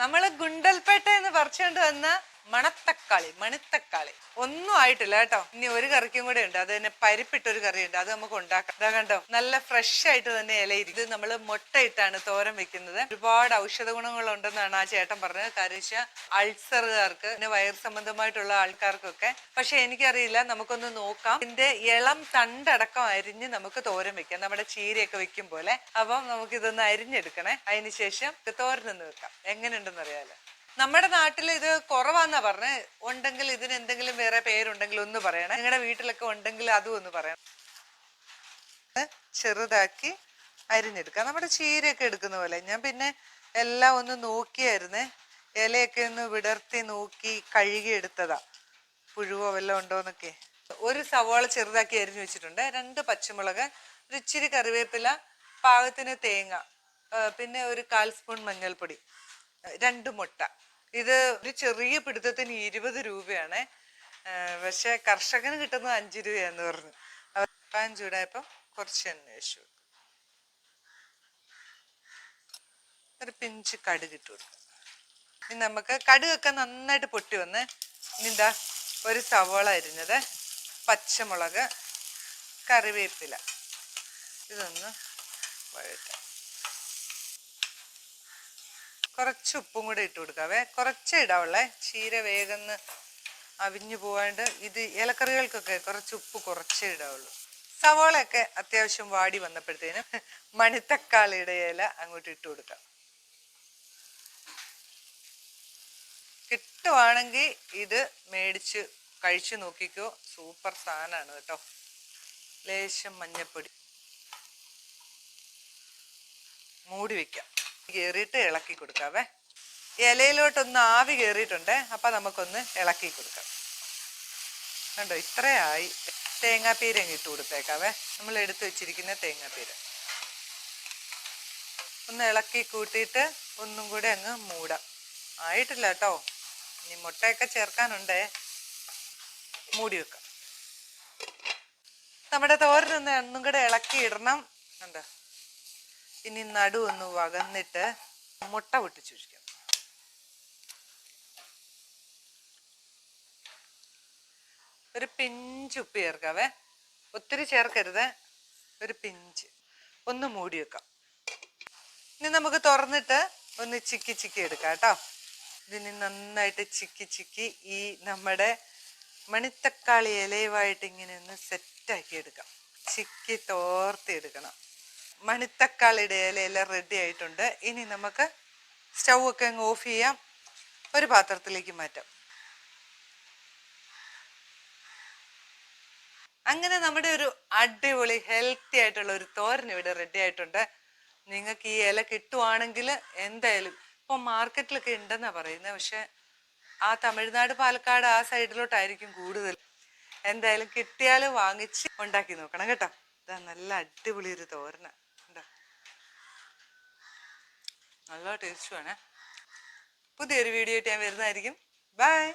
നമ്മൾ ഗുണ്ടൽപേട്ട എന്ന് പറിച്ചുകൊണ്ട് വന്ന മണത്തക്കാളി മണിത്തക്കാളി. ഒന്നും ആയിട്ടില്ല കേട്ടോ. ഇനി ഒരു കറിക്കും കൂടെ ഉണ്ട്. അത് തന്നെ പരിപ്പിട്ട ഒരു കറിയുണ്ട്. അത് നമുക്ക് ഉണ്ടാക്കാം. ഇതാ കണ്ടോ? നല്ല ഫ്രഷ് ആയിട്ട് തന്നെ ഇലയിരി ഇത് നമ്മൾ മുട്ടയിട്ടാണ് തോരൻ വെക്കുന്നത്. ഒരുപാട് ഔഷധ ഗുണങ്ങളുണ്ടെന്നാണ് ആ ചേട്ടൻ പറഞ്ഞത്. കരീശ അൾസറുകാർക്ക് പിന്നെ വയർ സംബന്ധമായിട്ടുള്ള ആൾക്കാർക്കൊക്കെ. പക്ഷെ എനിക്കറിയില്ല. നമുക്കൊന്ന് നോക്കാം. ഇതിന്റെ ഇളം തണ്ടടക്കം അരിഞ്ഞ് നമുക്ക് തോരൻ വെക്കാം. നമ്മുടെ ചീരയൊക്കെ വെക്കും പോലെ. അപ്പം നമുക്കിതൊന്ന് അരിഞ്ഞെടുക്കണേ. അതിന് ശേഷം ഇത് തോരനൊന്ന് വെക്കാം. എങ്ങനെയുണ്ടെന്ന് അറിയാലോ നമ്മുടെ നാട്ടിൽ ഇത് കുറവാന്നാ പറഞ്ഞത് ഉണ്ടെങ്കിൽ ഇതിന് എന്തെങ്കിലും വേറെ പേരുണ്ടെങ്കിൽ ഒന്ന് പറയണം. നിങ്ങളുടെ വീട്ടിലൊക്കെ ഉണ്ടെങ്കിൽ അതും ഒന്ന് പറയണം. ചെറുതാക്കി അരിഞ്ഞെടുക്കാം. നമ്മുടെ ചീരയൊക്കെ എടുക്കുന്ന പോലെ. ഞാൻ പിന്നെ എല്ലാം ഒന്ന് നോക്കിയായിരുന്നേ. ഇലയൊക്കെ ഒന്ന് വിടർത്തി നോക്കി കഴുകി എടുത്തതാ പുഴുവോ വല്ലതും ഉണ്ടോന്നൊക്കെ ഒരു സവാള ചെറുതാക്കി അരിഞ്ഞു വെച്ചിട്ടുണ്ട്. രണ്ട് പച്ചമുളക് ഒരു ഇച്ചിരി കറിവേപ്പില പാകത്തിന് തേങ്ങ പിന്നെ ഒരു കാൽ സ്പൂൺ മഞ്ഞൾപ്പൊടി. രണ്ട് മുട്ട. ഇത് ഒരു ചെറിയ പിടുത്തത്തിന് ഇരുപത് രൂപയാണ്. പക്ഷെ കർഷകന് കിട്ടുന്നത് അഞ്ച് രൂപയാന്ന് പറഞ്ഞു. പാൻ ചൂടായപ്പം കുറച്ച് കൊടുക്കും ഒരു പിഞ്ച് കടുക് ഇട്ട് ഇനി നമുക്ക് കടുകൊക്കെ നന്നായിട്ട് പൊട്ടി വന്ന് ഇനിന്താ ഒരു സവോള അരിഞ്ഞത് പച്ചമുളക് കറിവേപ്പില. ഇതൊന്ന് വഴറ്റാം. കുറച്ച് ഉപ്പും കൂടെ ഇട്ട് കൊടുക്കാവേ. കുറച്ചേ ഇടാവുള്ളേ. ചീര വേഗം അവിഞ്ഞു പോവാണ്ട് ഇത് ഇലക്കറികൾക്കൊക്കെ കുറച്ച് ഉപ്പ് കുറച്ചേ ഇടാവുള്ളൂ. സവോളയൊക്കെ അത്യാവശ്യം വാടി വന്നപ്പോഴത്തേനും മണിത്തക്കാളിയുടെ ഇല അങ്ങോട്ട് ഇട്ട് കൊടുക്കാം. കിട്ടുവാണെങ്കിൽ ഇത് മേടിച്ച് കഴിച്ചു നോക്കിക്കോ. സൂപ്പർ സാധനമാണ് കേട്ടോ. ലേശം മഞ്ഞപ്പൊടി. മൂടി വെക്കാം. കയറിയിട്ട് ഇളക്കി കൊടുക്കാവേ. ഇലയിലോട്ടൊന്ന് ആവി കയറിയിട്ടുണ്ട് അപ്പൊ നമുക്കൊന്ന് ഇളക്കി കൊടുക്കാം. കണ്ടോ ഇത്രയായി. തേങ്ങാപ്പീര ഇട്ട് കൊടുത്തേക്കാവേ. നമ്മൾ എടുത്തു വെച്ചിരിക്കുന്ന തേങ്ങാപ്പീര. ഒന്ന് ഇളക്കി കൂട്ടിയിട്ട് ഒന്നും കൂടെ അങ്ങ് മൂടാം. ആയിട്ടില്ല കേട്ടോ ഇനി മുട്ടയൊക്കെ ചേർക്കാനുണ്ടേ. മൂടി വെക്കാം. നമ്മുടെ തോരനൊന്ന് ഒന്നും കൂടെ ഇളക്കി ഇടണം. കണ്ടോ? ഇനി നടു ഒന്ന് വകന്നിട്ട് മുട്ട പൊട്ടിച്ചു ചുഴിക്കാം ഒരു പിഞ്ച് ഉപ്പ് ചേർക്കാവേ. ഒത്തിരി ചേർക്കരുത്. ഒരു പിഞ്ച്. ഒന്ന് മൂടി വെക്കാം. ഇനി നമുക്ക് തുറന്നിട്ട് ഒന്ന് ചിക്കി ചിക്കി എടുക്കാം കേട്ടോ. ഇതിന് നന്നായിട്ട് ചിക്കി ചിക്കി ഈ നമ്മുടെ മണിത്തക്കാളി ഇലയുമായിട്ട് ഇങ്ങനെ ഒന്ന് സെറ്റാക്കി എടുക്കാം. ചിക്കി തോർത്തി എടുക്കണം. മണിത്തക്കാളിയുടെ ഇലയെല്ലാം റെഡി ആയിട്ടുണ്ട്. ഇനി നമുക്ക് സ്റ്റൗ ഒക്കെ അങ്ങ് ഓഫ് ചെയ്യാം. ഒരു പാത്രത്തിലേക്ക് മാറ്റാം. അങ്ങനെ നമ്മുടെ ഒരു അടിപൊളി ഹെൽത്തി ആയിട്ടുള്ള ഒരു തോരൻ ഇവിടെ റെഡി ആയിട്ടുണ്ട്. നിങ്ങൾക്ക് ഈ ഇല കിട്ടുവാണെങ്കിൽ എന്തായാലും ഇപ്പൊ മാർക്കറ്റിലൊക്കെ ഉണ്ടെന്നാ പറയുന്നത്. പക്ഷെ ആ തമിഴ്നാട് പാലക്കാട് ആ സൈഡിലോട്ടായിരിക്കും കൂടുതൽ. എന്തായാലും കിട്ടിയാൽ വാങ്ങിച്ച് ഉണ്ടാക്കി നോക്കണം കേട്ടോ. ഇതാ നല്ല അടിപൊളി ഒരു തോരന ഉണ്ടോ നല്ല ടേസ്റ്റുമാണ് പുതിയൊരു വീഡിയോ ആയിട്ട് ഞാൻ വരുന്നതായിരിക്കും. ബൈ